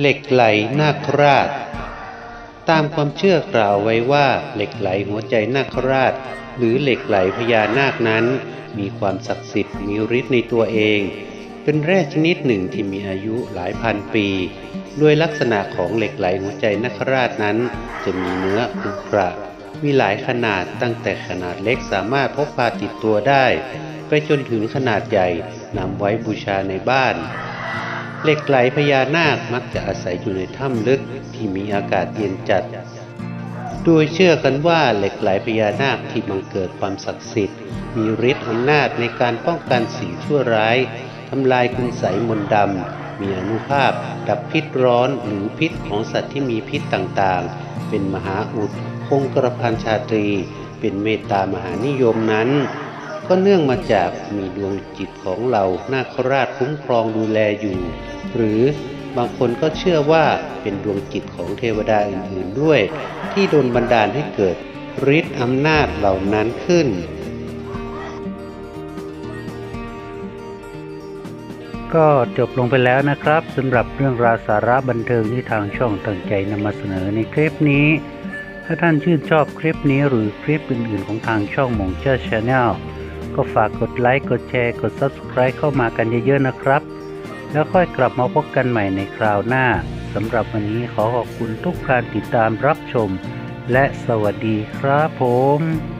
เหล็กไหลนาคราช ตามความเชื่อกล่าวไว้ว่าเหล็กไหลหัวใจนาคราช หรือเหล็กไหลพญานาคนั้น มีความศักดิ์สิทธิ์มีฤทธิ์ในตัวเอง เป็นแร่ชนิดหนึ่งที่มีอายุหลายพันปีโดยลักษณะของเหล็กไหลหัวใจนาคราชนั้น จะมีเนื้อขรุขระ มีหลายขนาดตั้งแต่ขนาดเล็กสามารถพกพาติดตัวได้ ไปจนถึงขนาดใหญ่นำไว้บูชาในบ้าน เหล็กไหลพญานาคมักจะอาศัยอยู่ในถ้ำลึกที่มีอากาศเย็นจัด โดยเชื่อกันว่าเหล็กไหลพญานาคที่บังเกิดความศักดิ์สิทธิ์ มีฤทธิ์อำนาจในการป้องกันสิ่งชั่วร้ายทำลายคุณไสยมนต์ดำ มีอนุภาพ ดับพิษร้อนหรือพิษของสัตว์ที่มีพิษต่างๆ เป็นมหาอุดคงกระพันชาตรี เป็นเมตตามหานิยมนั้น ก็เนื่องมาจากมีดวงจิตของเรานาคราชคุ้มครองดูแลอยู่ หรือบางคนก็เชื่อว่าเป็นดวงจิตของเทวดาอื่นๆด้วย ที่โดนบันดาลให้เกิดฤทธิ์อำนาจเหล่านั้นขึ้น ก็จบลงไปแล้วนะครับสำหรับเรื่องราวสาระบันเทิงที่ทางช่องตั้งใจนำมาเสนอในคลิปนี้ ถ้าท่านชื่นชอบคลิปนี้หรือคลิปอื่นๆ ของทางช่องมงเจ้าชาแนล ก็ฝากกดไลค์กดแชร์ กด Subscribe เข้ามากันเยอะๆนะครับ แล้วค่อยกลับมาพบกันใหม่ในคราวหน้าสำหรับวันนี้ขอขอบคุณทุกการติดตามรับชม และสวัสดีครับผม